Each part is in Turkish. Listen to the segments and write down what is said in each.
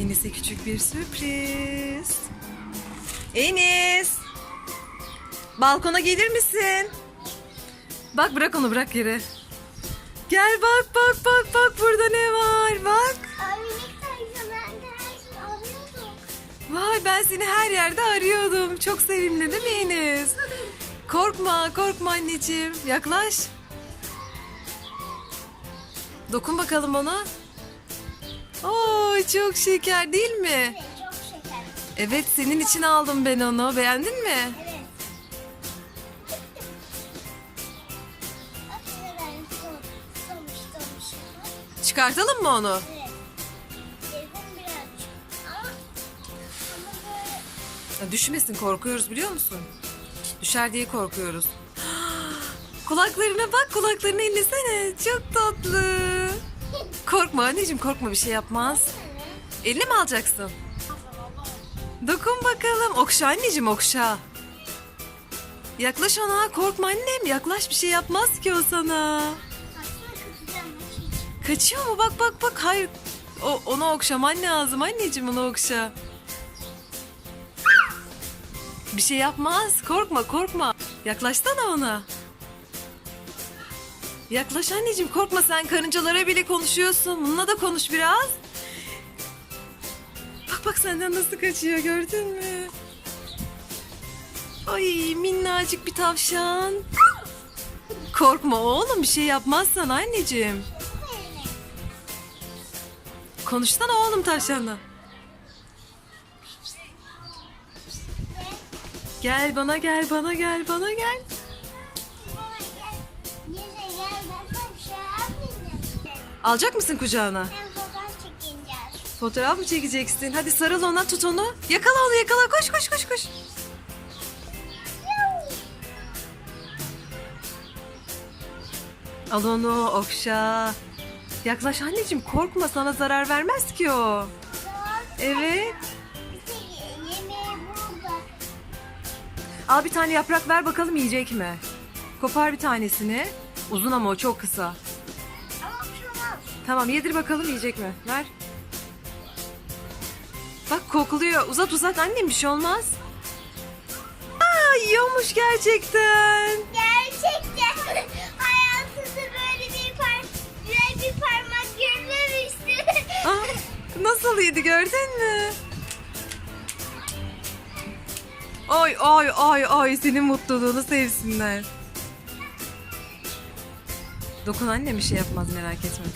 Enis'e küçük bir sürpriz. Enis! Balkona gelir misin? Bak bırak onu bırak yere. Gel bak bak bak bak burada ne var bak. Vay ben seni her yerde arıyordum. Çok sevimli değil mi Enis? Korkma korkma anneciğim. Yaklaş. Dokun bakalım ona. Oo çok şeker değil mi? Evet çok şeker. Evet senin için aldım ben onu. Beğendin mi? Evet. Çıkartalım mı onu? Evet. Ama, ama düşmesin korkuyoruz biliyor musun? Düşer diye korkuyoruz. Kulaklarına bak kulaklarını ellesene. Çok tatlı. Korkma anneciğim korkma bir şey yapmaz. Eline mi alacaksın? Dokun bakalım. Okşa anneciğim okşa. Yaklaş ona. Korkma annem. Yaklaş bir şey yapmaz ki o sana. Kaçıyor mu? Bak bak bak. Hayır. O, onu okşaman lazım anneciğim onu okşa. Bir şey yapmaz. Korkma korkma. Yaklaşsana ona. Yaklaş anneciğim korkma sen karıncalara bile konuşuyorsun. Bununla da konuş biraz. Bak bak senden nasıl kaçıyor gördün mü? Ay minnacık bir tavşan. Korkma oğlum bir şey yapmazsan anneciğim. Konuşsana oğlum tavşanla. Gel bana gel bana gel bana gel. Alacak mısın kucağına? Fotoğraf çekeceğiz. Fotoğraf mı çekeceksin? Hadi sarıl ona tut onu. Yakala onu yakala koş koş koş koş. Al onu okşa. Yaklaş anneciğim korkma sana zarar vermez ki o. Evet. Al bir tane yaprak ver bakalım yiyecek mi? Kopar bir tanesini. Uzun ama o çok kısa. Tamam yedir bakalım yiyecek mi? Ver. Bak kokluyor. Uzat uzat annem bir şey olmaz. Aa yiyormuş gerçekten. Gerçekten hayatımda böyle bir par böyle bir parmak görmemiştim. Aa, nasıl yedi gördün mü? Ay ay ay ay senin mutluluğunu sevsinler. Dokun annem bir şey yapmaz merak etme.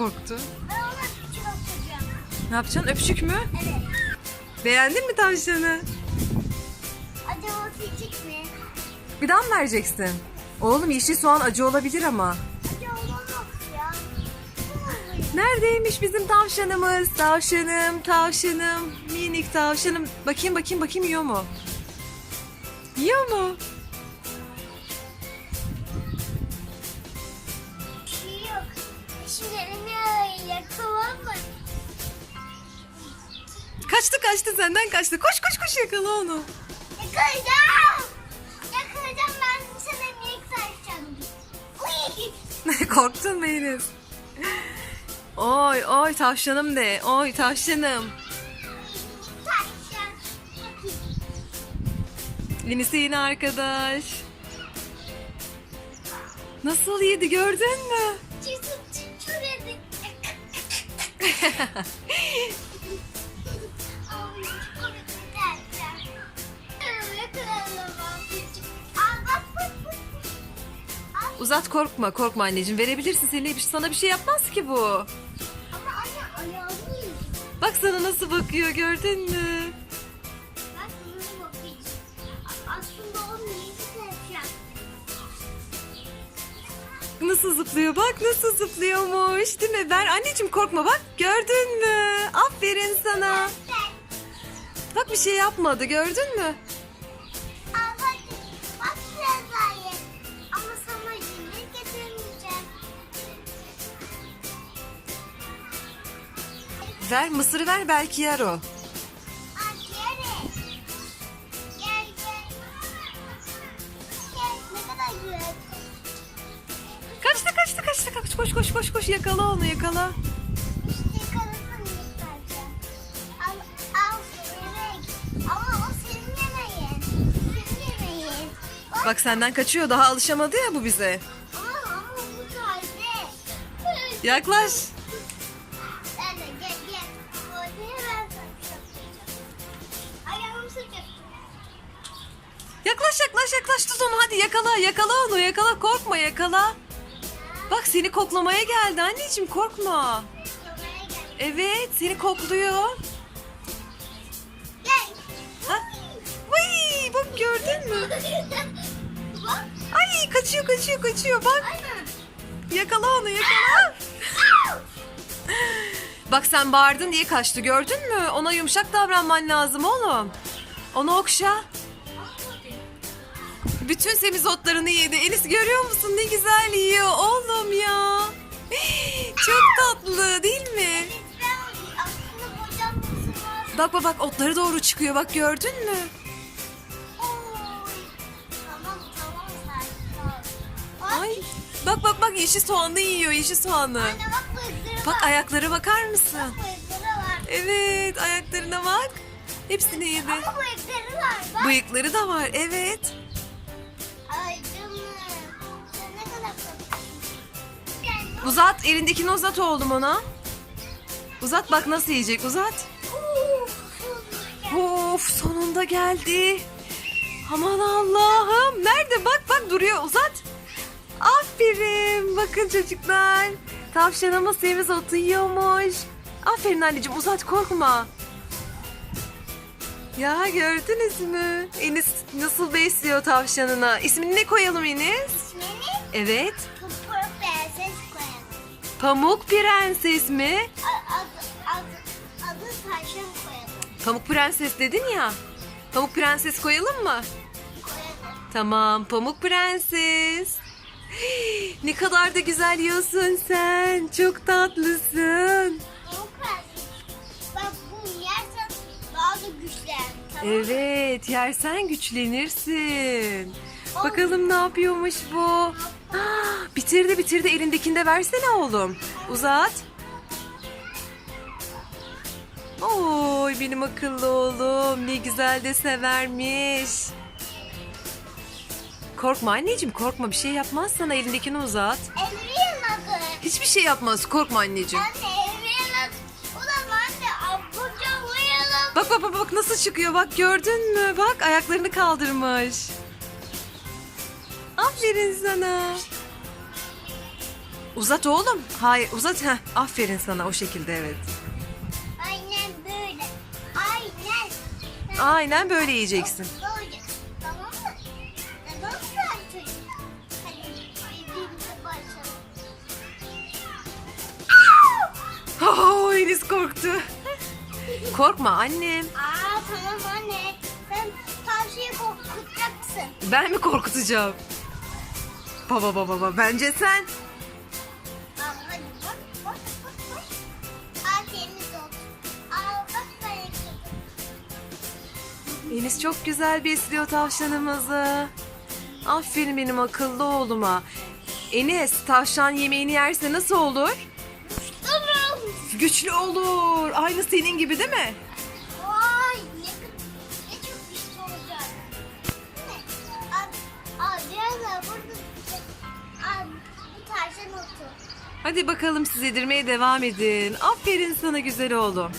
Korktu. ben ona küçük atacağım. Ne yapacaksın? Öpücük mü? Evet. Beğendin mi tavşanı? Acaba seçik mi? Bir daha mı vereceksin? Oğlum yeşil soğan acı olabilir ama. Acaba olamaz ya. Neredeymiş bizim tavşanımız? Tavşanım, tavşanım, minik tavşanım. Bakayım bakayım bakayım yiyor mu? Yiyor mu? Kaçtı kaçtı senden kaçtı. Koş koş koş yakala onu. Yakalayacağım. Yakalayacağım ben sana minik saracağım. Uy. Korktun mu Enes? Oy oy tavşanım de. Oy tavşanım. Tavşan. Enes'e yeni arkadaş. Nasıl yedi gördün mü? Uzat korkma korkma anneciğim verebilirsin seni sana bir şey yapmaz ki bu. Ama anne ayağını. Bak sana nasıl bakıyor gördün mü? Bak bunu bakayım. A- Aslında o tavşan. Nasıl zıplıyor bak nasıl zıplıyormuş değil mi? Ver anneciğim korkma bak gördün mü? Aferin sana. Bak bir şey yapmadı gördün mü? Ver mısırı ver belki yer o. Kaçtı kaçtı kaçtı kaç koş koş koş koş. yakala onu yakala. İşte. Al, al yemek. Ama o senin yemeğin. Senin yemeğin. Bak, Bak senden kaçıyor daha alışamadı ya bu bize. ama, ama bu taze. Yaklaş. Yaklaş yaklaş tut onu hadi yakala yakala onu yakala korkma yakala. Bak seni koklamaya geldi anneciğim korkma. Evet seni kokluyor. Ha? Vay bak gördün mü? Ay kaçıyor kaçıyor kaçıyor bak. Yakala onu yakala. Bak sen bağırdın diye kaçtı gördün mü? Ona yumuşak davranman lazım oğlum. Onu okşa. Bütün semizotlarını yedi. Enis görüyor musun ne güzel yiyor oğlum ya. Çok tatlı değil mi? Bak bak bak otlara doğru çıkıyor bak gördün mü? Ay bak bak bak yeşil soğanlı yiyor yeşil soğanı. Anne bak bıyıkları Bak ayaklara bakar mısın? Bak bıyıkları var. Evet ayaklarına bak. Hepsini yedi. Ama bıyıkları var bak. Bıyıkları da var evet. Uzat elindekini uzat oğlum ona. Uzat bak nasıl yiyecek uzat. Of sonunda geldi. Aman Allah'ım. Nerede bak bak duruyor uzat. Aferin. Bakın çocuklar. Tavşanımız ceviz otu yiyormuş. Aferin anneciğim uzat korkma. Ya gördünüz mü? Enis nasıl besliyor tavşanına. İsmini ne koyalım Enis? İsmini Evet. Pamuk Prenses mi? Adı, adı, adı Tavşan koyalım. Pamuk Prenses dedin ya. Pamuk Prenses koyalım mı? Koyalım. Tamam Pamuk Prenses. Ne kadar da güzel yiyorsun sen. Çok tatlısın. Pamuk Prenses. Bak bunu yersen daha da güçlen. Tamam mı? Evet yersen güçlenirsin. Bakalım ne yapıyormuş bu. Ah, bitirdi bitirdi elindekini de versene oğlum. Uzat. Oy benim akıllı oğlum ne güzel de severmiş. Korkma anneciğim korkma bir şey yapmaz sana elindekini uzat. Emre yanadı. Hiçbir şey yapmaz korkma anneciğim. Anne Emre yanadı. Ulan anne abuca uyuyalım. Bak bak bak bak nasıl çıkıyor bak gördün mü? Bak ayaklarını kaldırmış. Aferin sana. Uzat oğlum. Hayır uzat. Heh, aferin sana o şekilde evet. Aynen böyle. Aynen. Aynen böyle yiyeceksin. Böyle. Tamam mı? Tamam mı sen çocuk? Hadi birbirimize başlayalım. Oh, Enis korktu. Korkma annem. Aa tamam anne. Sen tavşıyı korkutacaksın. Ben mi korkutacağım? Baba baba baba bence sen. Al hadi bak bak bak bak. Aa temiz oldu. Aa bak ben yıkadım. Enis çok güzel besliyor tavşanımızı. Aferin benim akıllı oğluma. Enes tavşan yemeğini yerse nasıl olur? Durun. Güçlü olur. Aynı senin gibi değil mi? Tavşan otu. Hadi bakalım siz yedirmeye devam edin. Aferin sana güzel oğlum.